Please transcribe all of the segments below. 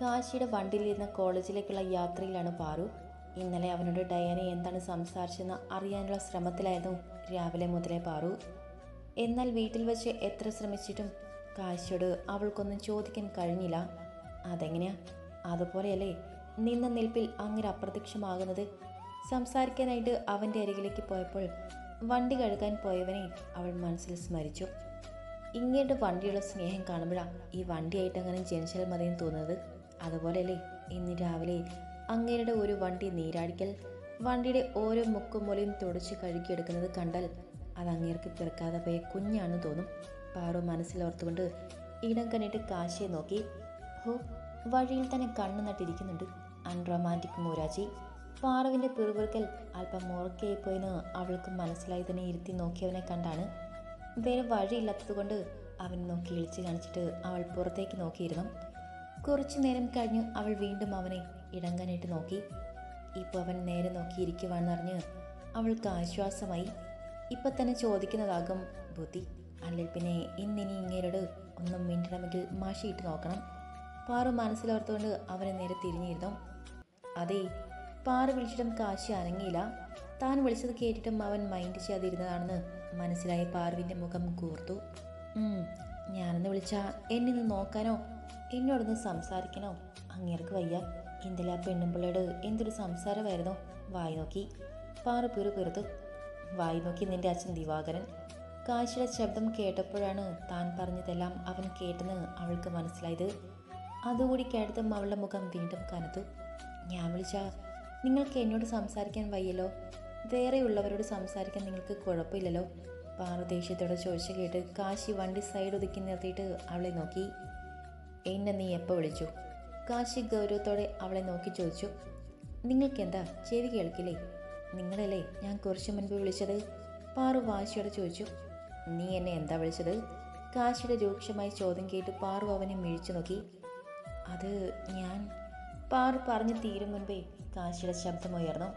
കാശിയുടെ വണ്ടിയിലിരുന്ന കോളേജിലേക്കുള്ള യാത്രയിലാണ് പാറു. ഇന്നലെ അവനോട് ഡയാന എന്താണ് സംസാരിച്ചെന്ന് അറിയാനുള്ള ശ്രമത്തിലായിരുന്നു രാവിലെ മുതലേ പാറു. എന്നാൽ വീട്ടിൽ വെച്ച് എത്ര ശ്രമിച്ചിട്ടും കാശിയോട് അവൾക്കൊന്നും ചോദിക്കാൻ കഴിഞ്ഞില്ല. അതെങ്ങനെയാ? അതുപോലെയല്ലേ നിന്ന നിൽപ്പിൽ അങ്ങനെ അപ്രത്യക്ഷമാകുന്നത്? സംസാരിക്കാനായിട്ട് അവന്റെ അരികിലേക്ക് പോയപ്പോൾ വണ്ടി കഴുകാൻ പോയവനെ അവൾ മനസ്സിൽ സ്മരിച്ചു. ഇങ്ങോട്ട് വണ്ടിയുള്ള സ്നേഹം കാണുമ്പോഴാണ് ഈ വണ്ടിയായിട്ട് അങ്ങനെ ജനിച്ചാൽ മതിയെന്ന് തോന്നുന്നത്. അതുപോലെയല്ലേ ഇന്ന് രാവിലെ അങ്ങേരുടെ ഒരു വണ്ടി നീരാടിക്കൽ വണ്ടിയുടെ ഓരോ മുക്കും മുലയും തുടച്ച് കഴുകിയെടുക്കുന്നത് കണ്ടാൽ അത് അങ്ങേർക്ക് പിറക്കാതെ പോയ കുഞ്ഞാണെന്ന് തോന്നും. പാറു മനസ്സിലോർത്തുകൊണ്ട് ഇടം കണ്ണിട്ട് കാശിയെ നോക്കി ഹോ വഴിയിൽ തന്നെ കണ്ണു നട്ടിരിക്കുന്നുണ്ട്. അൺറൊമാന്റിക് മൂരാജി പാറുവിന്റെ പിറുപിറുക്കൽ അല്പം മുറക്കായി പോയെന്ന് അവൾക്ക് മനസ്സിലായി തന്നെ ഇരുത്തി നോക്കിയവനെ കണ്ടാണ്. വേറെ വഴിയില്ലാത്തതുകൊണ്ട് അവൻ നോക്കി ഇളിച്ച് കാണിച്ചിട്ട് അവൾ പുറത്തേക്ക് നോക്കിയിരുന്നു. കുറച്ചു നേരം കഴിഞ്ഞു അവൾ വീണ്ടും അവനെ ഇടങ്ങാനായിട്ട് നോക്കി. ഇപ്പോൾ അവൻ നേരെ നോക്കിയിരിക്കുവാണെന്നറിഞ്ഞ് അവൾക്ക് ആശ്വാസമായി. ഇപ്പം തന്നെ ചോദിക്കുന്നതാകും ബുദ്ധി അല്ലെങ്കിൽ പിന്നെ ഇന്നിനി ഇങ്ങേരോട് ഒന്നും മിണ്ടണമെങ്കിൽ മാഷിയിട്ട് നോക്കണം. പാറു മനസ്സിലോർത്തുകൊണ്ട് അവനെ നേരെ തിരിഞ്ഞിരുന്നു. അതെ പാറു വിളിച്ചിട്ടും കാശി അനങ്ങിയില്ല. താൻ വിളിച്ചത് കേട്ടിട്ടും അവൻ മൈൻഡ് ചെയ്യാതിരുന്നതാണെന്ന് മനസ്സിലായ പാറുവിന്റെ മുഖം കൂർത്തു. "ഉം, ഞാനെന്ന് വിളിച്ചാൽ എന്നെ നോക്കാനോ? എന്നോടൊന്ന് സംസാരിക്കണോ? അങ്ങേർക്ക് വയ്യ. ഇന്നലെ ആ പെണ്ണുമ്പിള്ളയോട് എന്തൊരു സംസാരമായിരുന്നോ? വായി നോക്കി. പാറ പിറു പിറുത്തു. വായി നോക്കി നിന്റെ അച്ഛൻ ദിവാകരൻ. കാശിയുടെ ശബ്ദം കേട്ടപ്പോഴാണ് താൻ പറഞ്ഞതെല്ലാം അവൻ കേട്ടെന്ന് അവൾക്ക് മനസ്സിലായത്. അതുകൂടി കേട്ടതും അവളുടെ മുഖം വീണ്ടും കനത്തു. ഞാൻ വിളിച്ചാ നിങ്ങൾക്ക് എന്നോട് സംസാരിക്കാൻ വയ്യല്ലോ. വേറെയുള്ളവരോട് സംസാരിക്കാൻ നിങ്ങൾക്ക് കുഴപ്പമില്ലല്ലോ. പാറു ദേഷ്യത്തോടെ ചോദിച്ചു കേട്ട് കാശി വണ്ടി സൈഡ് ഒതുക്കി നിർത്തിയിട്ട് അവളെ നോക്കി. എന്നെ നീ എപ്പോൾ വിളിച്ചു? കാശി ഗൗരവത്തോടെ അവളെ നോക്കി ചോദിച്ചു. നിങ്ങൾക്കെന്താ? ചെവി കേൾക്കില്ലേ? നിങ്ങളല്ലേ ഞാൻ കുറച്ച് മുൻപ് വിളിച്ചത്? പാറു വാശിയോടെ ചോദിച്ചു. നീ എന്നെ എന്താ വിളിച്ചത്? കാശിയുടെ രൂക്ഷമായ ചോദ്യം കേട്ട് പാറു അവനെ മിഴിച്ചു നോക്കി. അത് ഞാൻ പാറു പറഞ്ഞു തീരും മുൻപേ കാശിയുടെ ശബ്ദമുയർന്നു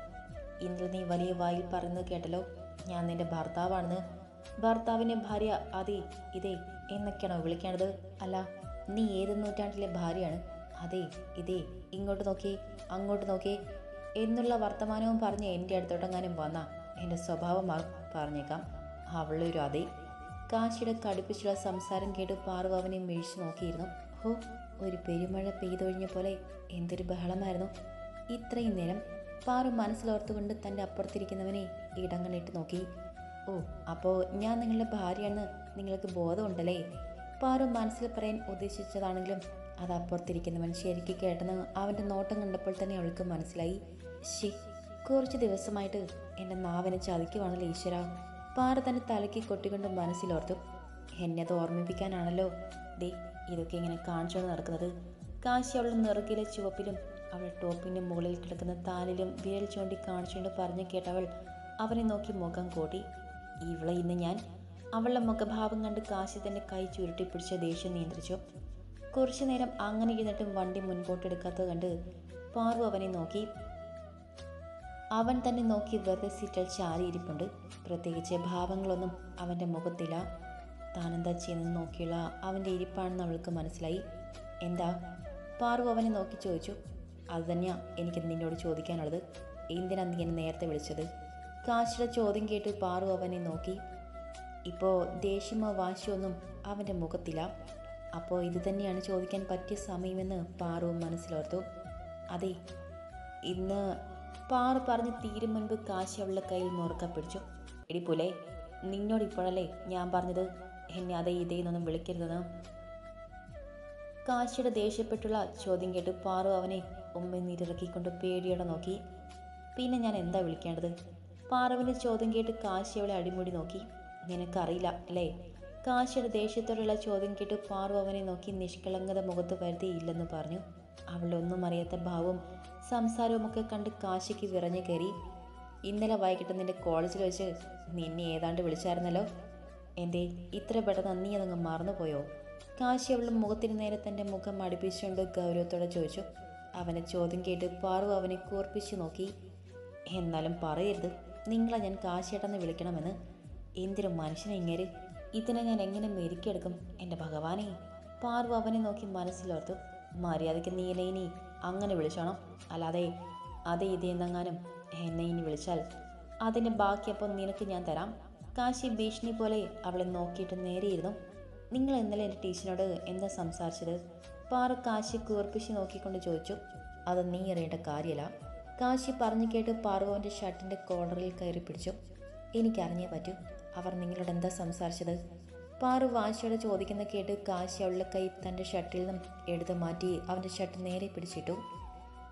ഇന്നലെ നീ വലിയ വായിൽ പറയുന്നത് കേട്ടല്ലോ. ഞാൻ നിന്റെ ഭർത്താവാണെന്ന്. ഭർത്താവിനെ ഭാര്യ അതെ ഇതേ എന്നൊക്കെയാണോ വിളിക്കേണ്ടത്? അല്ല നീ ഏത് നൂറ്റാണ്ടിലെ ഭാര്യയാണ്? അതെ ഇതേ ഇങ്ങോട്ട് നോക്കിയേ അങ്ങോട്ട് നോക്കിയേ എന്നുള്ള വർത്തമാനവും പറഞ്ഞ് എന്റെ അടുത്തോട്ടെങ്ങാനും വന്നാ എന്റെ സ്വഭാവം പറഞ്ഞേക്കാം. അവളൊരു അതെ. കാശിയുടെ കടുപ്പിച്ചുള്ള സംസാരം കേട്ട് പാറു അവനെ മിഴിച്ചു നോക്കിയിരുന്നു. ഹോ ഒരു പെരുമഴ പെയ്തൊഴിഞ്ഞ പോലെ എന്തൊരു ബഹളമായിരുന്നു. ഇത്രയും നേരം പാറു മനസ്സിലോർത്തുകൊണ്ട് തന്റെ അപ്പുറത്തിരിക്കുന്നവനെ ഇടങ്ങണിട്ട് നോക്കി. ഓ അപ്പോൾ ഞാൻ നിങ്ങളുടെ ഭാര്യയാണ് നിങ്ങൾക്ക് ബോധമുണ്ടല്ലേ? പാറു മനസ്സിൽ പറയാൻ ഉദ്ദേശിച്ചതാണെങ്കിലും അത് അപ്പുറത്തിരിക്കുന്നവൻ ശരിക്ക് കേട്ടെന്ന് അവന്റെ നോട്ടം കണ്ടപ്പോൾ തന്നെ അവൾക്ക് മനസ്സിലായി. ശി കുറച്ച് ദിവസമായിട്ട് എന്റെ നാവിനെ ചതിക്കുവാണല്ലോ ഈശ്വര. പാറ തന്നെ തലയ്ക്ക് കൊട്ടിക്കൊണ്ട് മനസ്സിലോർത്തു. എന്നെ അത് ഓർമ്മിപ്പിക്കാനാണല്ലോ. ദേ ഇതൊക്കെ ഇങ്ങനെ കാണിച്ചുകൊണ്ട് നടക്കുന്നത്. കാശി അവളുടെ നെറുകിലെ ചുവപ്പിലും അവൾ ടോപ്പിന്റെ മുകളിൽ കിടക്കുന്ന താലിലും വിരൽ ചൂണ്ടി കാണിച്ചുകൊണ്ട് പറഞ്ഞു കേട്ടവൾ അവനെ നോക്കി മുഖം കൂട്ടി. ഇവളെ ഇന്ന് ഞാൻ അവളുടെ മുഖഭാവം കണ്ട് കാശി തന്റെ കൈ ചുരുട്ടി പിടിച്ച ദേഷ്യം നിയന്ത്രിച്ചു. കുറച്ചു നേരം അങ്ങനെ ഇരുന്നിട്ടും വണ്ടി മുൻപോട്ടെടുക്കാത്തത് കണ്ട് പാർവ് അവനെ നോക്കി. അവൻ തന്നെ നോക്കി വെറുതെ സീറ്റിൽ ചാരിയിരിപ്പുണ്ട്. പ്രത്യേകിച്ച് ഭാവങ്ങളൊന്നും അവന്റെ മുഖത്തില്ല. താനെന്താ ചെയ്യുന്നത് നോക്കിയുള്ള അവന്റെ ഇരിപ്പാണെന്ന് അവൾക്ക് മനസ്സിലായി. എന്താ? പാർവ് അവനെ നോക്കി ചോദിച്ചു. അത് തന്നെയാ എനിക്ക് നിന്നോട് ചോദിക്കാനുള്ളത്. എന്തിനാണ് നീ എന്നെ നേരത്തെ വിളിച്ചത്? കാശിയുടെ ചോദ്യം കേട്ട് പാറു അവനെ നോക്കി. ഇപ്പോൾ ദേഷ്യമോ വാശിയൊന്നും അവന്റെ മുഖത്തില്ല. അപ്പോൾ ഇത് തന്നെയാണ് ചോദിക്കാൻ പറ്റിയ സമയമെന്ന് പാറു മനസ്സിലോർത്തു. അതെ ഇന്ന് പാറു പറഞ്ഞ് തീരും മുൻപ് കാശി അവളുടെ കയ്യിൽ മുറുക്ക പിടിച്ചു. എടി പുലേ നിന്നോട് ഇപ്പോഴല്ലേ ഞാൻ പറഞ്ഞത്? എന്നെ അതേ ഇതേന്നൊന്നും വിളിക്കരുതെന്ന്. കാശിയുടെ ദേഷ്യപ്പെട്ടുള്ള ചോദ്യം കേട്ട് പാറു അവനെ ഉമ്മനീരിറക്കിക്കൊണ്ട് പേടിയോടെ നോക്കി. പിന്നെ ഞാൻ എന്താ വിളിക്കേണ്ടത്? പാറുവിന്റെ ചോദ്യം കേട്ട് കാശി അവളെ അടിമുടി നോക്കി. നിനക്കറിയില്ല അല്ലേ? കാശിയുടെ ദേഷ്യത്തോടുള്ള ചോദ്യം കേട്ട് പാറു അവനെ നോക്കി നിഷ്കളങ്കത മുഖത്ത് വരുത്തിയില്ലെന്ന് പറഞ്ഞു. അവളുടെ ഒന്നും അറിയാത്ത ഭാവവും സംസാരവുമൊക്കെ കണ്ട് കാശിക്ക് വിറഞ്ഞു കയറി. ഇന്നലെ വൈകിട്ട് നിന്റെ കോളേജിൽ വെച്ച് നിന്നെ ഏതാണ്ട് വിളിച്ചായിരുന്നല്ലോ. എന്തേ ഇത്ര പെട്ടെന്ന് നീ അതങ്ങ് മറന്നുപോയോ? കാശി അവളുടെ മുഖത്തിന് നേരെ തന്റെ മുഖം അടുപ്പിച്ചുകൊണ്ട് ഗൗരവത്തോടെ ചോദിച്ചു. അവനെ ചോദ്യം കേട്ട് പാറു അവനെ കൂർപ്പിച്ചു നോക്കി. എന്നാലും പറയരുത്. നിങ്ങളെ ഞാൻ കാശിയേട്ടെന്ന് വിളിക്കണമെന്ന്. എന്തിനും മനുഷ്യനെ ഇങ്ങേര് ഇതിനെ ഞാൻ എങ്ങനെ മെരുക്കിയെടുക്കും? എന്റെ ഭഗവാനെ പാർവ് അവനെ നോക്കി മനസ്സിലോർത്തു. മര്യാദയ്ക്ക് നീ ഇനി അങ്ങനെ വിളിച്ചോണം. അല്ലാതെ അതേ ഇത് എന്നെങ്ങാനും എന്നെ ഇനി വിളിച്ചാൽ അതിന്റെ ബാക്കിയപ്പം നിനക്ക് ഞാൻ തരാം. കാശി ഭീഷണി പോലെ അവളെ നോക്കിയിട്ട് നേരെയിരുന്നു. നിങ്ങൾ ഇന്നലെ എന്റെ ടീച്ചറിനോട് എന്താ സംസാരിച്ചത്? പാറ കാശി കൂർപ്പിച്ച് നോക്കിക്കൊണ്ട് ചോദിച്ചു. അത് നീ അറിയേണ്ട കാര്യമല്ല. കാശി പറഞ്ഞു കേട്ട് പാർവോന്റെ ഷർട്ടിന്റെ കോളറിൽ കയറി പിടിച്ചു. എനിക്കറിഞ്ഞേ പറ്റൂ. അവർ നിങ്ങളോട് എന്താ സംസാരിച്ചത്? പാറു വാശിയോടെ ചോദിക്കുന്ന കേട്ട് കാശി അവളുടെ കൈ തന്റെ ഷർട്ടിൽ നിന്നും എടുത്ത് മാറ്റി അവന്റെ ഷർട്ട് നേരെ പിടിച്ചിട്ടു.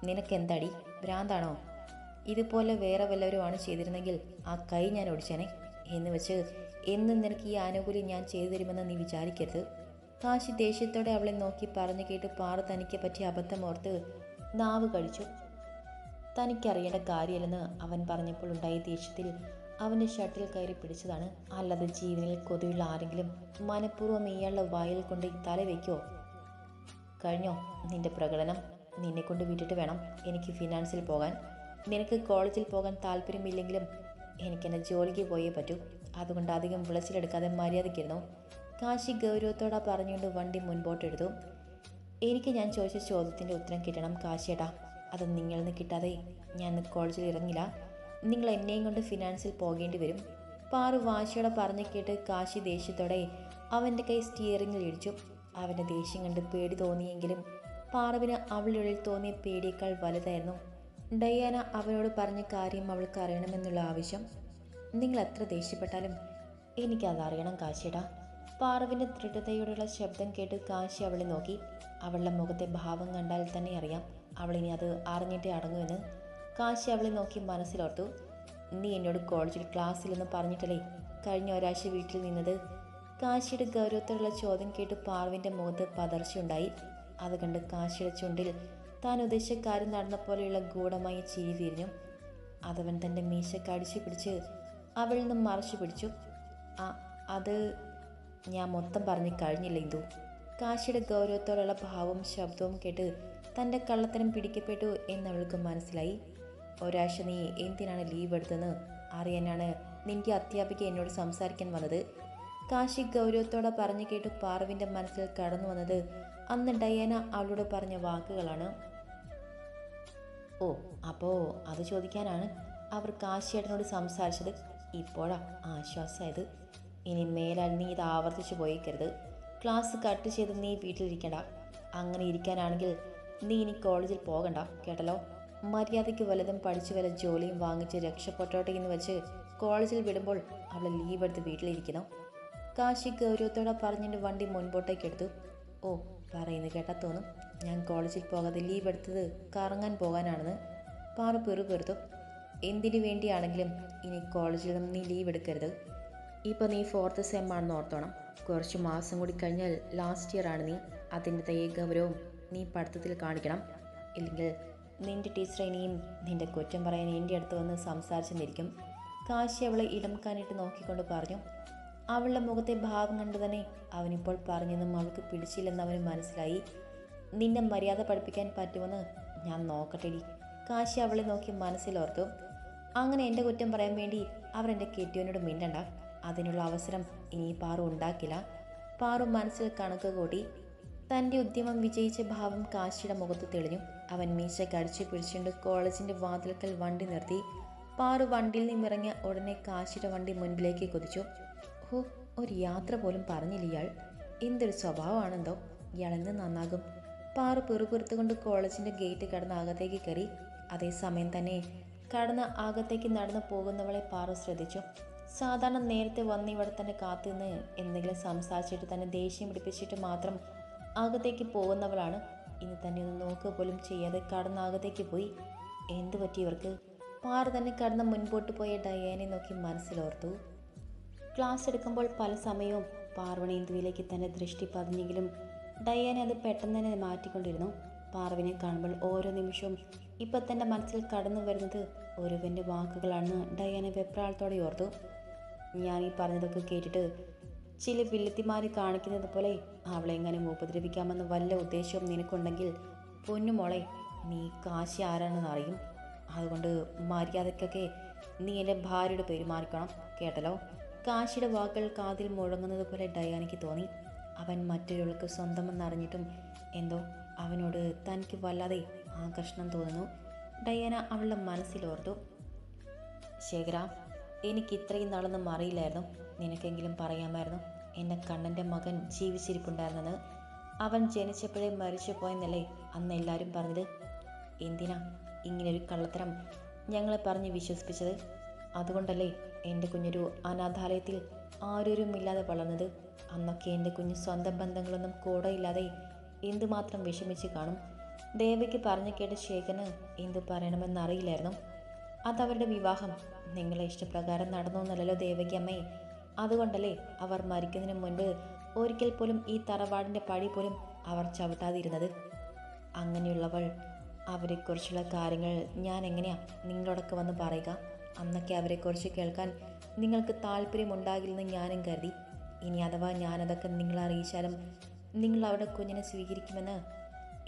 നിനക്കെന്തടി? ഭ്രാന്താണോ? ഇതുപോലെ വേറെ വല്ലവരുമാണ് ചെയ്തിരുന്നെങ്കിൽ ആ കൈ ഞാൻ ഒടിച്ചേനെ. എന്ന് വെച്ച് എന്നും നിനക്ക് ഈ ആനുകൂല്യം ഞാൻ ചെയ്തു തരുമെന്ന് നീ വിചാരിക്കരുത്. കാശി ദേഷ്യത്തോടെ അവളെ നോക്കി പറഞ്ഞു കേട്ട് പാറു തനിക്ക് പറ്റിയ അബദ്ധമോർത്ത് നാവ് കഴിച്ചു തനിക്കറിയേണ്ട കാര്യമല്ലെന്ന് അവൻ പറഞ്ഞപ്പോൾ ഉണ്ടായ ദേഷ്യത്തിൽ അവന്റെ ഷർട്ടിൽ കയറി പിടിച്ചതാണ്. അല്ലാതെ ജീവനിൽ കൊതിയുള്ള ആരെങ്കിലും മനഃപൂർവം ഇയാളുടെ വായിൽ കൊണ്ട് തല വയ്ക്കുമോ കഴിഞ്ഞോ? നിന്റെ പ്രകടനം നിന്നെ കൊണ്ട് വിട്ടിട്ട് വേണം എനിക്ക് ഫിനാൻസിൽ പോകാൻ. നിനക്ക് കോളേജിൽ പോകാൻ താല്പര്യമില്ലെങ്കിലും എനിക്ക് എന്റെ ജോലിക്ക് പോയേ പറ്റൂ. അതുകൊണ്ട് അധികം വിളച്ചിലെടുക്കാതെ മര്യാദയ്ക്കിരുന്നു? കാശി ഗൗരവത്തോടെ പറഞ്ഞുകൊണ്ട് വണ്ടി മുൻപോട്ടെടുത്തു എനിക്ക് ഞാൻ ചോദിച്ച ചോദ്യത്തിന്റെ ഉത്തരം കിട്ടണം കാശിയേട്ടാ. അത് നിങ്ങളിൽ നിന്ന് കിട്ടാതെ ഞാൻ കോളേജിൽ ഇറങ്ങില്ല നിങ്ങൾ എന്നെയും കൊണ്ട് ഫിനാൻസിൽ പോകേണ്ടി വരും. പാറു വാശിയോടെ പറഞ്ഞു കേട്ട് കാശി ദേഷ്യത്തോടെ അവന്റെ കൈ സ്റ്റിയറിങ്ങിൽ ഇടിച്ചു. അവന്റെ ദേഷ്യം കണ്ട് പേടി തോന്നിയെങ്കിലും പാറുവിന് ഉള്ളിൽ തോന്നിയ പേടിയേക്കാൾ വലുതായിരുന്നു. ഡയാന അവനോട് പറഞ്ഞ കാര്യം അവൾക്ക് അറിയണമെന്നുള്ള ആവശ്യം. നിങ്ങൾ എത്ര ദേഷ്യപ്പെട്ടാലും എനിക്കതറിയണം കാശിടാ പാറുവിന്റെ ദൃഢതയോടുള്ള ശബ്ദം കേട്ട് കാശി അവളെ നോക്കി. അവളുടെ മുഖത്തെ ഭാവം കണ്ടാൽ തന്നെ അറിയാം. അവളിനി അത് അറിഞ്ഞിട്ടേ അടങ്ങുമെന്ന് കാശി അവളെ നോക്കി മനസ്സിലോർത്തു. നീ എന്നോട് കോളേജിൽ ക്ലാസ്സിലെന്ന് പറഞ്ഞിട്ടല്ലേ? കഴിഞ്ഞ ഒരാഴ്ച വീട്ടിൽ നിന്നത്. കാശിയുടെ ഗൗരവത്തോടുള്ള ചോദ്യം കേട്ട് പാർവിന്റെ മുഖത്ത് പതർച്ചയുണ്ടായി. അത് കണ്ട് കാശിയുടെ ചുണ്ടിൽ താൻ ഉദ്ദേശിച്ച കാര്യം നടന്ന പോലെയുള്ള ഗൂഢമായ ചിരി വിരിഞ്ഞു. അതവൻ തന്റെ മീശ കടിച്ചു പിടിച്ച് അവളിൽ നിന്നും മറച്ചു പിടിച്ചു. ആ അത് ഞാൻ മൊത്തം പറഞ്ഞു കഴിഞ്ഞില്ല ഇന്ദു. കാശിയുടെ ഗൗരവത്തോടുള്ള ഭാവവും ശബ്ദവും കേട്ട് തന്റെ കള്ളത്തരം പിടിക്കപ്പെട്ടു എന്നവൾക്ക് മനസ്സിലായി. ഒരാഴ്ച നീ എന്തിനാണ് ലീവ് എടുത്തതെന്ന് അറിയാനാണ് നിന്റെ അധ്യാപിക എന്നോട് സംസാരിക്കാൻ വന്നത്. കാശി ഗൗരവത്തോടെ പറഞ്ഞു കേട്ട് പാർവിന്റെ മനസ്സിൽ കടന്നു വന്നത് അന്ന് ഡയാന അവളോട് പറഞ്ഞ വാക്കുകളാണ്. ഓ അപ്പോൾ അത് ചോദിക്കാനാണ് അവർ കാശിയേട്ടനോട് സംസാരിച്ചത്. ഇപ്പോഴാ ആശ്വാസമായത് ഇനി മേലാൽ നീ ഇത് ആവർത്തിച്ചു പോയേക്കരുത്. ക്ലാസ് കട്ട് ചെയ്ത് നീ വീട്ടിലിരിക്കണ്ട. അങ്ങനെ ഇരിക്കാനാണെങ്കിൽ നീ ഇനി കോളേജിൽ പോകണ്ട കേട്ടല്ലോ? മര്യാദയ്ക്ക് വല്ലതും പഠിച്ചു വല്ല ജോലിയും വാങ്ങിച്ച് രക്ഷപ്പെട്ടോട്ടെ എന്ന് വെച്ച് കോളേജിൽ വിടുമ്പോൾ അവൾ ലീവ് എടുത്ത് വീട്ടിലിരിക്കണം കാശി ഗൗരവത്തോടെ പറഞ്ഞിട്ട് വണ്ടി മുൻപോട്ടേക്ക് എടുത്തു. ഓ പറയുന്നത് കേട്ടാ തോന്നും. ഞാൻ കോളേജിൽ പോകാതെ ലീവ് എടുത്തത് കറങ്ങാൻ പോകാനാണെന്ന്. പാറ പെറുപെറുത്തു എന്തിനു വേണ്ടിയാണെങ്കിലും ഇനി കോളേജിൽ നിന്ന് നീ ലീവ് എടുക്കരുത്. ഇപ്പോൾ നീ ഫോർത്ത് സെം ആണെന്ന് ഓർത്തോണം. കുറച്ച് മാസം കൂടി കഴിഞ്ഞാൽ ലാസ്റ്റ് ഇയർ ആണ് നീ. അതിന്റെ തയ്യ ഗൗരവം നീ പഠിത്തത്തിൽ കാണിക്കണം. ഇല്ലെങ്കിൽ നിന്റെ ടീച്ചർ ഇനിയും നിന്റെ കുറ്റം പറയാൻ എന്റെ അടുത്ത് വന്ന് സംസാരിച്ചെന്നിരിക്കും. കാശി അവളെ ഇടം നോക്കിക്കൊണ്ട് പറഞ്ഞു അവളുടെ മുഖത്തെ ഭാവം കണ്ടു തന്നെ അവനിപ്പോൾ പറഞ്ഞെന്നും അവൾക്ക് പിടിച്ചില്ലെന്ന് അവന് മനസ്സിലായി. നിന്നെ മര്യാദ പഠിപ്പിക്കാൻ പറ്റുമെന്ന് ഞാൻ നോക്കട്ടെടി. കാശി അവളെ നോക്കി മനസ്സിലോർത്തു അങ്ങനെ എന്റെ കുറ്റം പറയാൻ വേണ്ടി അവർ എന്റെ കെട്ടിയോനോട് മിണ്ടണ്ട. അതിനുള്ള അവസരം ഇനി പാറു ഉണ്ടാക്കില്ല. പാറു മനസ്സിൽ കണക്ക് കൂട്ടി തന്റെ ഉദ്യമം വിജയിച്ച ഭാവം കാശിയുടെ മുഖത്ത് തെളിഞ്ഞു. അവൻ മീശ കടിച്ചു പിടിച്ചുകൊണ്ട് കോളേജിന്റെ വാതിൽക്കൽ വണ്ടി നിർത്തി. പാറു വണ്ടിയിൽ നിന്നിറങ്ങിയ ഉടനെ കാശിയുടെ വണ്ടി മുൻപിലേക്ക് കൊതിച്ചു. ഹോ ഒരു യാത്ര പോലും പറഞ്ഞില്ല ഇയാൾ. എന്തൊരു സ്വഭാവമാണെന്തോ. ഇയാളെന്ന് നന്നാകും. പാറു പെറുപുറത്തുകൊണ്ട് കോളേജിന്റെ ഗേറ്റ് കടന്ന് അകത്തേക്ക് കയറി. അതേസമയം തന്നെ കടന്ന് അകത്തേക്ക് നടന്നു പോകുന്നവളെ പാറു ശ്രദ്ധിച്ചു. സാധാരണ നേരത്തെ വന്ന് ഇവിടെ തന്നെ കാത്തുനിന്ന് എന്തെങ്കിലും സംസാരിച്ചിട്ട് തന്നെ ദേഷ്യം പിടിപ്പിച്ചിട്ട് മാത്രം അകത്തേക്ക് പോകുന്നവളാണ്. ഇന്ന് തന്നെ ഒന്ന് നോക്കുക പോലും ചെയ്യാതെ കടന്ന് അകത്തേക്ക് പോയി. എന്തു പറ്റി ഇവർക്ക്? പാറു തന്നെ കടന്ന് മുൻപോട്ട് പോയ ഡയാനെ നോക്കി മനസ്സിലോർത്തു. ക്ലാസ് എടുക്കുമ്പോൾ പല സമയവും പാർവണേന്ദുവിലേക്ക് തന്നെ ദൃഷ്ടി പതിഞ്ഞെങ്കിലും ഡയാനെ അത് പെട്ടെന്ന് തന്നെ മാറ്റിക്കൊണ്ടിരുന്നു. പാർവിനെ കാണുമ്പോൾ ഓരോ നിമിഷവും ഇപ്പം തന്റെ മനസ്സിൽ കടന്നു വരുന്നത് ഒരുവന്റെ വാക്കുകളാണെന്ന് ഡയാന വെപ്രാളത്തോടെ ഓർത്തു. ഞാൻ ഈ പറഞ്ഞതൊക്കെ കേട്ടിട്ട് ചില വില്ലത്തിമാർ കാണിക്കുന്നത് പോലെ അവളെ എങ്ങനെ ഉപദ്രവിക്കാമെന്ന് വല്ല ഉദ്ദേശവും നിനക്കുണ്ടെങ്കിൽ പൊന്നുമോളെ നീ കാശി ആരാണെന്ന് അറിയും. അതുകൊണ്ട് മര്യാദയ്ക്കൊക്കെ നീ എന്റെ ഭാര്യയുടെ പെരുമാറിക്കണം കേട്ടല്ലോ? കാശിയുടെ വാക്കുകൾ കാതിൽ മുഴങ്ങുന്നത് പോലെ ഡയാനയ്ക്ക് തോന്നി. അവൻ മറ്റൊരാൾക്ക് സ്വന്തമെന്നറിഞ്ഞിട്ടും എന്തോ അവനോട് തനിക്ക് വല്ലാതെ ആകർഷണം തോന്നുന്നു. ഡയാന അവളുടെ മനസ്സിലോർത്തു. ശേഖര എനിക്ക് ഇത്രയും നാളൊന്നും അറിയില്ലായിരുന്നു. നിനക്കെങ്കിലും പറയാമായിരുന്നു. എന്റെ കണ്ണന്റെ മകൻ ജീവിച്ചിരിപ്പുണ്ടായിരുന്നത് അവൻ ജനിച്ചപ്പോഴേ മരിച്ചു പോയെന്നല്ലേ അന്ന് എല്ലാവരും പറഞ്ഞത്. എന്തിനാ ഇങ്ങനൊരു കള്ളത്തരം ഞങ്ങളെ പറഞ്ഞ് വിശ്വസിപ്പിച്ചത്? അതുകൊണ്ടല്ലേ എന്റെ കുഞ്ഞൊരു അനാഥാലയത്തിൽ ആരോരുമില്ലാതെ വളർന്നത്. അന്നൊക്കെ എന്റെ കുഞ്ഞ് സ്വന്തം ബന്ധങ്ങളൊന്നും കൂടെയില്ലാതെ എന്തുമാത്രം വിഷമിച്ച് കാണും. ദേവയ്ക്ക് പറഞ്ഞു കേട്ട ശേഖരന് എന്തു പറയണമെന്നറിയില്ലായിരുന്നു. അതവരുടെ വിവാഹം നിങ്ങളെ ഇഷ്ടപ്രകാരം നടന്നു ദേവകി അമ്മേ. അതുകൊണ്ടല്ലേ അവർ മരിക്കുന്നതിന് മുൻപ് ഒരിക്കൽ പോലും ഈ തറവാടിന്റെ പടി പോലും അവർ ചവിട്ടാതിരുന്നത്. അങ്ങനെയുള്ളവൾ അവരെക്കുറിച്ചുള്ള കാര്യങ്ങൾ ഞാൻ എങ്ങനെയാ നിങ്ങളോടൊക്കെ വന്ന് പറയുക? അന്നൊക്കെ അവരെക്കുറിച്ച് കേൾക്കാൻ നിങ്ങൾക്ക് താല്പര്യമുണ്ടാകില്ലെന്ന് ഞാനും കരുതി. ഇനി അഥവാ ഞാനതൊക്കെ നിങ്ങളെ അറിയിച്ചാലും നിങ്ങൾ അവിടെ കുഞ്ഞിനെ സ്വീകരിക്കുമെന്ന്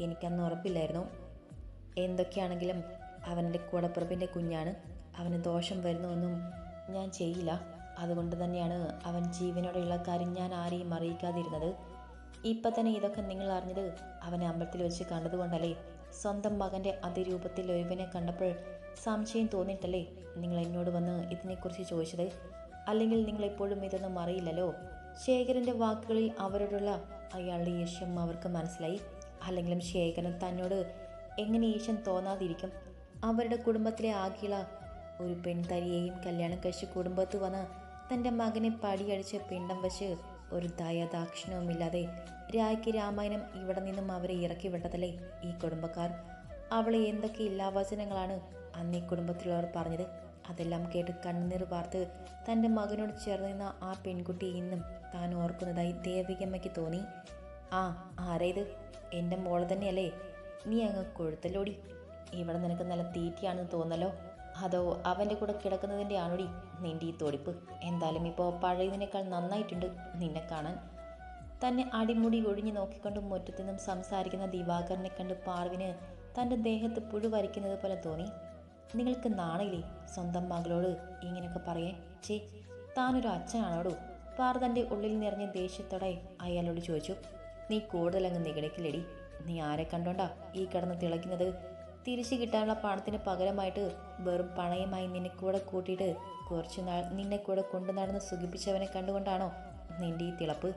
എനിക്കന്ന് ഉറപ്പില്ലായിരുന്നു. എന്തൊക്കെയാണെങ്കിലും അവന്റെ കൂടപ്പിറപ്പിന്റെ കുഞ്ഞാണ്. അവന് ദോഷം വരുന്നുവെന്നും ഞാൻ ചെയ്യില്ല. അതുകൊണ്ട് തന്നെയാണ് അവൻ ജീവനോടെയുള്ള കാര്യം ഞാൻ ആരെയും അറിയിക്കാതിരുന്നത്. ഇപ്പം തന്നെ ഇതൊക്കെ നിങ്ങൾ അറിഞ്ഞത് അവനെ അമ്പലത്തിൽ വെച്ച് കണ്ടതുകൊണ്ടല്ലേ? സ്വന്തം മകന്റെ അതിരൂപത്തിൽ ഒരുവനെ കണ്ടപ്പോൾ സംശയം തോന്നിയിട്ടല്ലേ നിങ്ങൾ എന്നോട് വന്ന് ഇതിനെക്കുറിച്ച് ചോദിച്ചത്? അല്ലെങ്കിൽ നിങ്ങൾ എപ്പോഴും ഇതൊന്നും അറിയില്ലല്ലോ? ശേഖരന്റെ വാക്കുകളിൽ അവരോടുള്ള അയാളുടെ ഈശ്യം അവർക്ക് മനസ്സിലായി. അല്ലെങ്കിലും ശേഖരൻ തന്നോട് എങ്ങനെ ഈശ്വൻ തോന്നാതിരിക്കും? അവരുടെ കുടുംബത്തിലെ ആകിള ഒരു പെൺതരിയെയും കല്യാണം കഴിച്ച് കുടുംബത്ത് വന്ന് തന്റെ മകനെ പടിയടിച്ച് പിണ്ടം വച്ച് ഒരു ദയദാക്ഷിണവുമില്ലാതെ രായ്ക്ക് രാമായണം ഇവിടെ നിന്നും അവരെ ഇറക്കി വിട്ടതല്ലേ ഈ കുടുംബക്കാർ? അവളെ എന്തൊക്കെ ഇല്ലാവചനങ്ങളാണ് അന്ന് ഈ കുടുംബത്തിലുള്ളവർ പറഞ്ഞത്? അതെല്ലാം കേട്ട് കണ്ണുനീർ വാർത്ത് തന്റെ മകനോട് ചേർന്ന് നിന്ന ആ പെൺകുട്ടി ഇന്നും താൻ ഓർക്കുന്നതായി ദേവികമ്മയ്ക്ക് തോന്നി. ആ ആരേത്? എന്റെ മോൾ തന്നെയല്ലേ. നീ അങ്ങ് കൊഴുത്തലോടി. ഇവിടെ നിനക്ക് നല്ല തീറ്റയാണെന്ന് തോന്നല്ലോ. അതോ അവന്റെ കൂടെ കിടക്കുന്നതിന്റെ ആണോടി നിന്റെ ഈ തൊടിപ്പ്? എന്തായാലും ഇപ്പോൾ പഴയതിനേക്കാൾ നന്നായിട്ടുണ്ട് നിന്നെ കാണാൻ. തന്നെ അടിമുടി ഒഴിഞ്ഞു നോക്കിക്കൊണ്ട് മുറ്റത്തു നിന്നും സംസാരിക്കുന്ന ദിവാകരനെ കണ്ട് പാർവിന് തന്റെ ദേഹത്ത് പുഴു വരയ്ക്കുന്നത് പോലെ തോന്നി. നിങ്ങൾക്ക് നാണയില്ലേ സ്വന്തം മകളോട് ഇങ്ങനെയൊക്കെ പറയേ ചേ താനൊരു അച്ഛനാണോടോ? പാർ തന്റെ ഉള്ളിൽ നിറഞ്ഞ ദേഷ്യത്തോടെ അയാളോട് ചോദിച്ചു. നീ കൂടുതലങ്ങ് നിഗണിക്കില്ലടി നീ ആരെ കണ്ടോണ്ടാ ഈ കിടന്ന് തിളയ്ക്കുന്നത്? തിരിച്ചു കിട്ടാനുള്ള പണത്തിന് പകരമായിട്ട് വെറും പണയമായി നിന്നെ കൂടെ കൂട്ടിയിട്ട് കുറച്ചു നാൾ നിന്നെ കൂടെ കൊണ്ടു നടന്ന് സുഖിപ്പിച്ചവനെ കണ്ടുകൊണ്ടാണോ നിന്റെ ഈ തിളപ്പ്?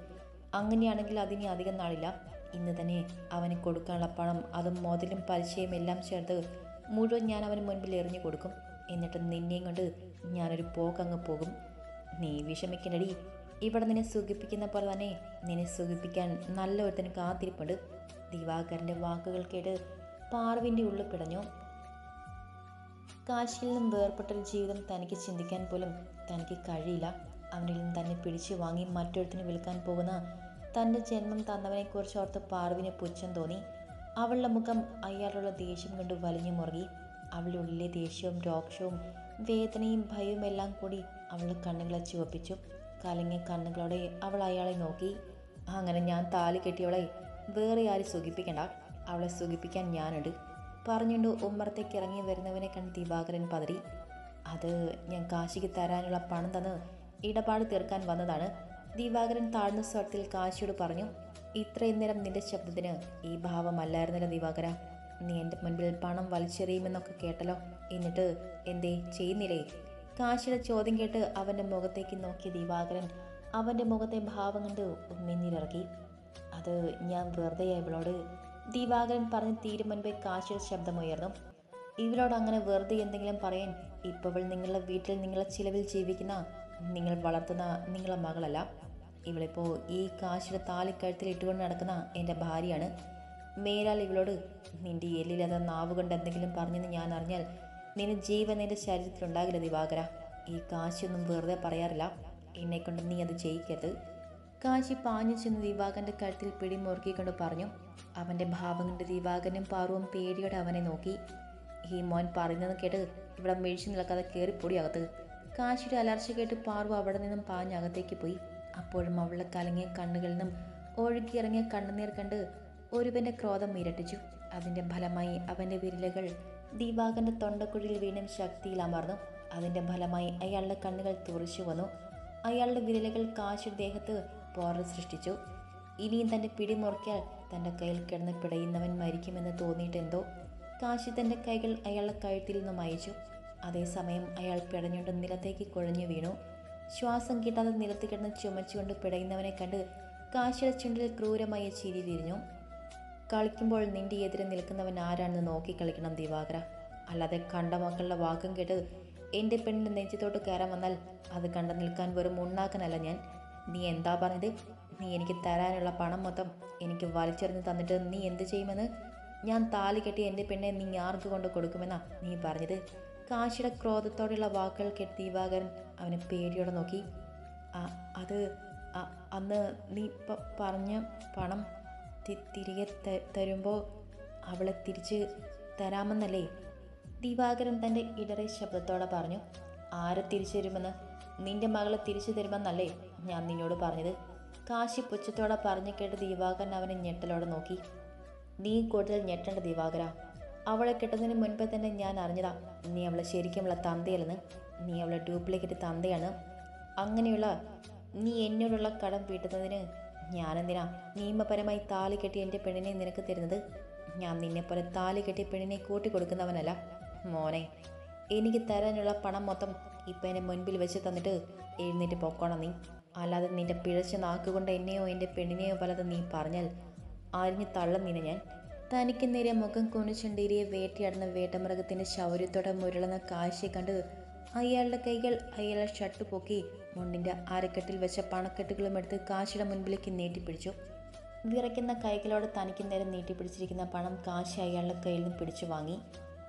അങ്ങനെയാണെങ്കിൽ അതിനി അധികം നാളില്ല. ഇന്ന് തന്നെ അവന് കൊടുക്കാനുള്ള പണം അതും മുതലും പലിശയും എല്ലാം ചേർത്ത് മുഴുവൻ ഞാൻ അവന് മുൻപിൽ എറിഞ്ഞു കൊടുക്കും. എന്നിട്ട് നിന്നെയും കൊണ്ട് ഞാനൊരു പോക്കങ്ങ് പോകും. നീ വിഷമിക്കണടി ഇവിടെ നിന്നെ സുഖിപ്പിക്കുന്ന പോലെ തന്നെ നിന്നെ സുഖിപ്പിക്കാൻ നല്ല ഒരുത്തന് കാത്തിരിപ്പുണ്ട്. ദിവാകരന്റെ വാക്കുകൾ കേട്ട് പാർവിന്റെ ഉള്ളിൽ പിടഞ്ഞു. കാശിയിൽ നിന്നും വേർപെട്ടൊരു ജീവിതം തനിക്ക് ചിന്തിക്കാൻ പോലും തനിക്ക് കഴിയില്ല. അവനിൽ നിന്ന് തന്നെ പിടിച്ചു വാങ്ങി മറ്റൊരുത്തിന് വിൽക്കാൻ പോകുന്ന തന്റെ ജന്മം തന്നവനെക്കുറിച്ച് ഓർത്ത് പാർവിന് പുച്ഛം തോന്നി. അവളുടെ മുഖം അയാളുള്ള ദേഷ്യം കൊണ്ട് വലിഞ്ഞു മുറുകി. അവളുടെ ഉള്ളിലെ ദേഷ്യവും രോക്ഷവും വേദനയും ഭയവും എല്ലാം കൂടി അവളുടെ കണ്ണുകളെ ചുവപ്പിച്ചു. കലങ്ങിയ കണ്ണുകളോടെ അവൾ അയാളെ നോക്കി. അങ്ങനെ ഞാൻ താലി കെട്ടിയവളെ വേറെ ആരും സുഖിപ്പിക്കണ്ട. അവളെ സുഖിപ്പിക്കാൻ ഞാനുണ്ട്. പറഞ്ഞുകൊണ്ട് ഉമ്മറത്തേക്ക് ഇറങ്ങി വരുന്നവനെ കണ്ട് ദിവാകരൻ പതറി. അത് ഞാൻ കാശിക്ക് തരാനുള്ള പണം തന്ന് ഇടപാട് തീർക്കാൻ വന്നതാണ്. ദിവാകരൻ താഴ്ന്ന സ്വരത്തിൽ കാശിയോട് പറഞ്ഞു ഇത്രയും നേരം നിന്റെ ശബ്ദത്തിന് ഈ ഭാവമല്ലായിരുന്നല്ലോ ദിവാകര. നീ എന്റെ മുൻപിൽ പണം വലിച്ചെറിയുമെന്നൊക്കെ കേട്ടല്ലോ. എന്നിട്ട് എന്തേ ചെയ്യുന്നില്ലേ? കാശിയുടെ ചോദ്യം കേട്ട് അവന്റെ മുഖത്തേക്ക് നോക്കിയ ദിവാകരൻ അവന്റെ മുഖത്തെ ഭാവം കണ്ട് ഉമ്മിന്നിലിറക്കി. അത് ഞാൻ വെറുതെ ഇവളോട്. ദിവാകരൻ പറഞ്ഞ് തീരും മുൻപേ കാശിൽ ശബ്ദമുയർന്നു. ഇവരോട് അങ്ങനെ വെറുതെ എന്തെങ്കിലും പറയാൻ ഇപ്പോൾ നിങ്ങളുടെ വീട്ടിൽ നിങ്ങളെ ചിലവിൽ ജീവിക്കുന്ന നിങ്ങൾ വളർത്തുന്ന നിങ്ങളെ മകളല്ല. ഇവളിപ്പോൾ ഈ കാശിയുടെ താലിക്കഴുത്തിൽ ഇട്ടുകൊണ്ട് നടക്കുന്ന എന്റെ ഭാര്യയാണ്. മേലാൽ ഇവളോട് നിന്റെ എല്ലില്ലാതെ നാവ് കൊണ്ട് എന്തെങ്കിലും പറഞ്ഞെന്ന് ഞാൻ അറിഞ്ഞാൽ നിന്റെ ജീവൻ നിന്റെ ശരീരത്തിലുണ്ടാകില്ല ദിവാകര. ഈ കാശിയൊന്നും വെറുതെ പറയാറില്ല. എന്നെക്കൊണ്ട് നീ അത് ചെയ്യിക്കരുത്. കാശി പാഞ്ഞു ചെന്ന് ദിവാകരന്റെ കഴുത്തിൽ പിടിമുറുക്കിക്കൊണ്ട് പറഞ്ഞു അവന്റെ ഭാവം കണ്ട് ദിവാകരനും പാറുവും പേടിയോടെ അവനെ നോക്കി. ഈ മോൻ പറയുന്നത് കേട്ട് ഇവിടെ മെഴിച്ചു നിൽക്കാതെ കയറിപ്പൊടി അകത്ത്. കാശിയുടെ അലർച്ച കേട്ട് പാർവ അവിടെ നിന്നും പാഞ്ഞകത്തേക്ക് പോയി. അപ്പോഴും അവളുടെ കലങ്ങിയ കണ്ണുകളിൽ നിന്നും ഒഴുകിയിറങ്ങിയ കണ്ണുനീർ കണ്ട് ഒരുവന്റെ ക്രോധം ഇരട്ടിച്ചു. അതിന്റെ ഫലമായി അവന്റെ വിരലുകൾ ദീപാകന്റെ തൊണ്ടക്കുഴിയിൽ വീണ്ടും ശക്തിയിൽ അമർന്നു. അതിന്റെ ഫലമായി അയാളുടെ കണ്ണുകൾ തുറച്ചു വന്നു. അയാളുടെ വിരലുകൾ കാശിയുടെ ദേഹത്ത് പോറൽ സൃഷ്ടിച്ചു. ഇനിയും തന്റെ പിടിമുറുക്കിയാൽ തന്റെ കയ്യിൽ കിടന്ന് പിടയുന്നവൻ മരിക്കുമെന്ന് തോന്നിയിട്ടെന്തോ കാശി തന്റെ കൈകൾ അയാളുടെ കഴുത്തിൽ നിന്നും അയച്ചു അതേസമയം അയാൾ പിടഞ്ഞുകൊണ്ട് നിലത്തേക്ക് കുഴഞ്ഞു വീണു. ശ്വാസം കിട്ടാതെ നിലത്ത് കിടന്ന് ചുമച്ചുകൊണ്ട് പിടയുന്നവനെ കണ്ട് കാശിയുടെ ചുണ്ടിൽ ക്രൂരമായ ചിരി വിരിഞ്ഞു. കളിക്കുമ്പോൾ നിന്റെ എതിരെ നിൽക്കുന്നവൻ ആരാണെന്ന് നോക്കി കളിക്കണം ദിവാകര. അല്ലാതെ കണ്ട മക്കളുടെ വാക്കും കേട്ട് എന്റെ പെണ്ണിന്റെ നെഞ്ചത്തോട്ട് കയറാൻ വന്നാൽ അത് കണ്ടു നിൽക്കാൻ വെറും ഉണ്ടാക്കാനല്ല ഞാൻ. നീ എന്താ പറഞ്ഞത്? നീ എനിക്ക് തരാനുള്ള പണം മൊത്തം എനിക്ക് വലിച്ചെറിഞ്ഞ് തന്നിട്ട് നീ എന്ത് ചെയ്യുമെന്ന് ഞാൻ താലി കെട്ടി എന്റെ പെണ്ണെ നീ ആർക്ക് കൊണ്ട് കൊടുക്കുമെന്നാ നീ പറഞ്ഞത്. കാശിയുടെ ക്രോധത്തോടെയുള്ള വാക്കുകൾ കേട്ട് ദീപാകരൻ അവനെ പേടിയോടെ നോക്കി. "ആ, അത് അന്ന് നീ പറഞ്ഞ പണം തിരികെ തരുമ്പോൾ അവളെ തിരിച്ച് തരാമെന്നല്ലേ? ദിവാകരൻ തന്റെ ഇടറി ശബ്ദത്തോടെ പറഞ്ഞു. ആരെ തിരിച്ചു തരുമെന്ന്? നിന്റെ മകളെ തിരിച്ചു തരുമെന്നല്ലേ ഞാൻ നിന്നോട് പറഞ്ഞത്. കാശി പുച്ഛത്തോടെ പറഞ്ഞു കേട്ട് ദിവാകരൻ അവനെ ഞെട്ടലോടെ നോക്കി. നീ കൂടുതൽ ഞെട്ടേണ്ട ദിവാകര. അവളെ കിട്ടുന്നതിന് മുൻപേ തന്നെ ഞാൻ അറിഞ്ഞതാ. നീ അവളെ ശരിക്കുമുള്ള തന്തയല്ലെന്ന്. നീ അവളെ ഡ്യൂപ്ലിക്കേറ്റ് തന്തയാണ്. അങ്ങനെയുള്ള നീ എന്നോടുള്ള കടം വീട്ടുന്നതിന് ഞാനെന്തിനാ നിയമപരമായി താലി കെട്ടി എന്റെ പെണ്ണിനെ നിനക്ക് തരുന്നത്? ഞാൻ നിന്നെപ്പോലെ താലി കെട്ടി പെണ്ണിനെ കൂട്ടി കൊടുക്കുന്നവനല്ല മോനെ എനിക്ക് തരാനുള്ള പണം മൊത്തം ഇപ്പം എന്റെ മുൻപിൽ വെച്ച് തന്നിട്ട് എഴുന്നേറ്റ് പൊക്കോണം നീ. അല്ലാതെ നിന്റെ പിഴച്ച നാക്കുകൊണ്ട് എന്നെയോ എന്റെ പെണ്ണിനെയോ പലത് നീ പറഞ്ഞാൽ അരിഞ്ഞു തള്ളും നിന്നെ ഞാൻ. തനിക്ക് നേരെ മുഖം കുനിച്ചുണ്ടേരിയെ വേട്ടയാടുന്ന വേട്ടമൃഗത്തിന്റെ ശൗര്യത്തോടെ മുരളുന്ന കാഴ്ചയെ കണ്ട് അയാളുടെ കൈകൾ അയാളെ ഷട്ട് പൊക്കി മുണ്ടിന്റെ അരക്കെട്ടിൽ വെച്ച പണക്കെട്ടുകളും എടുത്ത് കാശിയുടെ മുൻപിലേക്ക് നീട്ടിപ്പിടിച്ചു. വിറയ്ക്കുന്ന കൈകളോട് തനിക്ക് നേരെ നീട്ടിപ്പിടിച്ചിരിക്കുന്ന പണം കാശി അയാളുടെ കയ്യിൽ നിന്ന് പിടിച്ചു വാങ്ങി.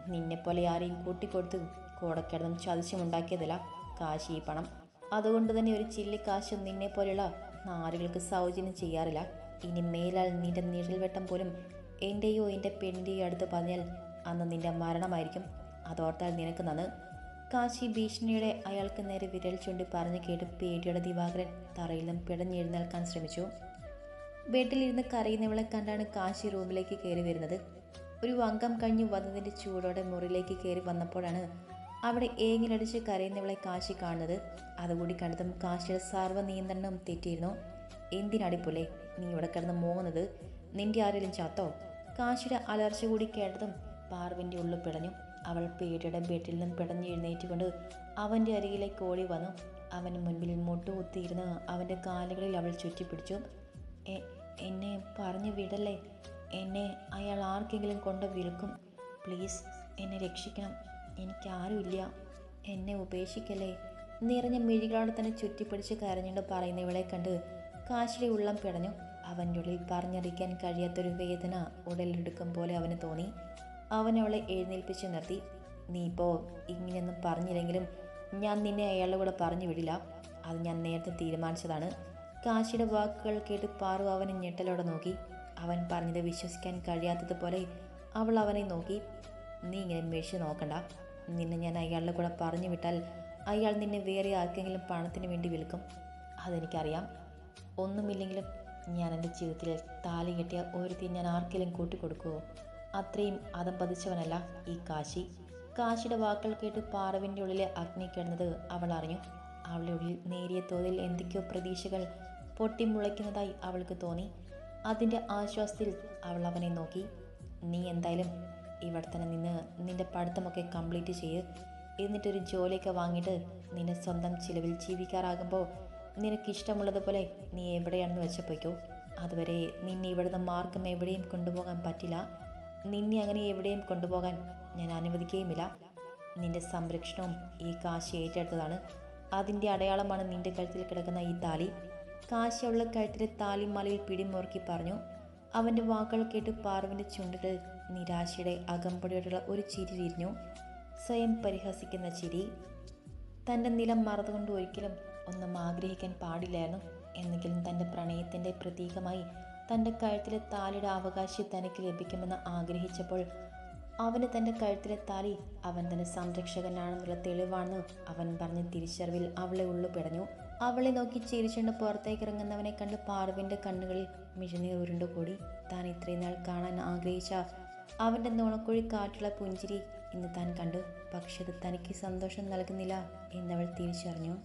നിന്നെപ്പോലെ ആരെയും കൂട്ടിക്കൊടുത്ത് കോടക്കിടന്നും ചതിച്ചുമുണ്ടാക്കിയതല്ല കാശി ഈ പണം. അതുകൊണ്ട് തന്നെ ഒരു ചില്ലിക്കാശും കാശ് നിന്നെ പോലെയുള്ള നാരുകൾക്ക് സൗജന്യം ചെയ്യാറില്ല. ഇനി മേലാൽ നിന്റെ നിഴൽവെട്ടം പോലും എന്റെയോ എന്റെ പെണ്ണിന്റെയോ അടുത്ത് പറഞ്ഞാൽ അന്ന് നിന്റെ മരണമായിരിക്കും. അതോർത്താൽ നിനക്ക് നന്ന്. കാശി ഭീഷണിയുടെ അയാൾക്ക് നേരെ വിരൽ ചൂണ്ടി പറഞ്ഞു കേട്ട് പേടിയുടെ ദിവാകരൻ തറയിൽ നിന്നും പിടഞ്ഞെഴുന്നേൽക്കാൻ ശ്രമിച്ചു. ബെഡിലിരുന്ന് കരയുന്നവളെ കണ്ടാണ് കാശി റൂമിലേക്ക് കയറി വരുന്നത്. ഒരു വങ്കം കഴിഞ്ഞ് വന്നതിന്റെ ചൂടോടെ മുറിയിലേക്ക് കയറി വന്നപ്പോഴാണ് അവിടെ ഏങ്ങിലടിച്ച് കരയുന്നവളെ കാശി കാണുന്നത്. അതുകൂടി കണ്ടതും കാശിയുടെ സർവ നിയന്ത്രണം തെറ്റിയിരുന്നു. എന്തിനടിപ്പുലേ നീ ഇവിടെ കിടന്ന് മോങ്ങുന്നത്. നിന്റെ ആരെങ്കിലും ചാത്തോ? കാശിയുടെ അലർച്ച കൂടി കേട്ടതും പാർവിന്റെ ഉള്ളിൽ പിടഞ്ഞു. അവൾ പേടിയുടെ ബെഡിൽ നിന്നും പിടഞ്ഞ് എഴുന്നേറ്റുകൊണ്ട് അവന്റെ അരികിലേക്ക് ഓടി വന്നു. അവന് മുൻപിൽ മുട്ടുകുത്തിയിരുന്ന് അവന്റെ കാലുകളിൽ അവൾ ചുറ്റിപ്പിടിച്ചു. പിടിച്ചു എന്നെ പറഞ്ഞു വിടല്ലേ? എന്നെ അയാൾ ആർക്കെങ്കിലും കൊണ്ട് വിൽക്കും. പ്ലീസ് എന്നെ രക്ഷിക്കണം. എനിക്കാരുമില്ല. എന്നെ ഉപേക്ഷിക്കല്ലേ? നിറഞ്ഞ മിഴികളോടെ തന്നെ ചുറ്റിപ്പിടിച്ച് കരഞ്ഞുകൊണ്ട് പറയുന്ന ഇവളെ കണ്ട് കാശിലെ ഉള്ളം പിടഞ്ഞു. അവന്റെ ഉള്ളിൽ പറഞ്ഞറിയിക്കാൻ കഴിയാത്തൊരു വേദന ഉടലെടുക്കും പോലെ അവന് തോന്നി. അവൻ അവളെ എഴുന്നേൽപ്പിച്ച് നിർത്തി. നീ ഇപ്പോൾ ഇങ്ങനെയൊന്നും പറഞ്ഞില്ലെങ്കിലും ഞാൻ നിന്നെ അയാളുടെ കൂടെ പറഞ്ഞു വിടില്ല. അത് ഞാൻ നേരത്തെ തീരുമാനിച്ചതാണ്. കാശിയുടെ വാക്കുകൾ കേട്ട് പാറു അവനെ ഞെട്ടലോടെ നോക്കി. അവൻ പറഞ്ഞത് വിശ്വസിക്കാൻ കഴിയാത്തതുപോലെ അവൾ അവനെ നോക്കി. നീ ഇങ്ങനെ മെഷി നോക്കണ്ട. നിന്നെ ഞാൻ അയാളുടെ കൂടെ പറഞ്ഞു വിട്ടാൽ അയാൾ നിന്നെ വേറെ ആർക്കെങ്കിലും പണത്തിന് വേണ്ടി വിൽക്കും. അതെനിക്കറിയാം. ഒന്നുമില്ലെങ്കിലും ഞാൻ എന്റെ ജീവിതത്തിൽ താലി കെട്ടിയ ഒരുത്തി ഞാൻ ആർക്കെങ്കിലും കൂട്ടിക്കൊടുക്കുമോ അത്രയും അതം പതിച്ചവനല്ല ഈ കാശി. കാശിയുടെ വാക്കുകൾ കേട്ട് പാറവിന്റെ ഉള്ളിലെ അഗ്നി കിടന്നത് അവൾ അറിഞ്ഞു. അവളുടെ ഉള്ളിൽ നേരിയ തോതിൽ എന്തൊക്കെയോ പ്രതീക്ഷകൾ പൊട്ടിമുളയ്ക്കുന്നതായി അവൾക്ക് തോന്നി. അതിന്റെ ആശ്വാസത്തിൽ അവൾ അവനെ നോക്കി. നീ എന്തായാലും ഇവിടെ തന്നെ നിന്ന് നിന്റെ പഠിത്തമൊക്കെ കംപ്ലീറ്റ് ചെയ്ത് എന്നിട്ടൊരു ജോലിയൊക്കെ വാങ്ങിയിട്ട് നിന്നെ സ്വന്തം ചിലവിൽ ജീവിക്കാറാകുമ്പോൾ നിനക്കിഷ്ടമുള്ളതുപോലെ നീ എവിടെയാണെന്ന് വെച്ചപ്പോയ്ക്കോ അതുവരെ നിന്നെ ഇവിടുന്ന് മാർക്കും എവിടെയും കൊണ്ടുപോകാൻ പറ്റില്ല. നിന്നെ അങ്ങനെ എവിടെയും കൊണ്ടുപോകാൻ ഞാൻ അനുവദിക്കുകയുമില്ല. നിന്റെ സംരക്ഷണവും ഈ കാശി ഏറ്റെടുത്തതാണ്. അതിന്റെ അടയാളമാണ് നിന്റെ കഴുത്തിൽ കിടക്കുന്ന ഈ താലി. കാശിയുള്ള കഴുത്തിലെ താലിമാലയിൽ പിടിമുറുക്കി പറഞ്ഞു. അവന്റെ വാക്കുകൾ കേട്ട് പാർവിന്റെ ചുണ്ടിട്ട് നിരാശയുടെ അകമ്പടിയോടുള്ള ഒരു ചിരി വിരിഞ്ഞു സ്വയം പരിഹസിക്കുന്ന ചിരി തന്റെ നിലം മറന്നുകൊണ്ട് ഒരിക്കലും ഒന്നും ആഗ്രഹിക്കാൻ പാടില്ലായിരുന്നു. എന്നെങ്കിലും തന്റെ പ്രണയത്തിന്റെ പ്രതീകമായി തന്റെ കഴുത്തിലെ താലിയുടെ അവകാശി തനിക്ക് ലഭിക്കുമെന്ന് ആഗ്രഹിച്ചപ്പോൾ അവന് തന്റെ കഴുത്തിലെ താലി അവൻ തന്റെ സംരക്ഷകനാണെന്നുള്ള തെളിവാണെന്ന് അവൻ പറഞ്ഞ തിരിച്ചറിവിൽ അവളെ ഉള്ളു പിടഞ്ഞു. അവളെ നോക്കി ചിരിച്ചുകൊണ്ട് പുറത്തേക്ക് ഇറങ്ങുന്നവനെ കണ്ട് പാർവിന്റെ കണ്ണുകളിൽ മിഴുനീർ ഉരുണ്ടുകൂടി. താൻ ഇത്രയും നാൾ കാണാൻ ആഗ്രഹിച്ച അവന്റെ നുണക്കുഴി കാറ്റുള്ള പുഞ്ചിരി ഇന്ന് താൻ കണ്ടു. പക്ഷെ അത് തനിക്ക് സന്തോഷം നൽകുന്നില്ല എന്നവൾ തിരിച്ചറിഞ്ഞു.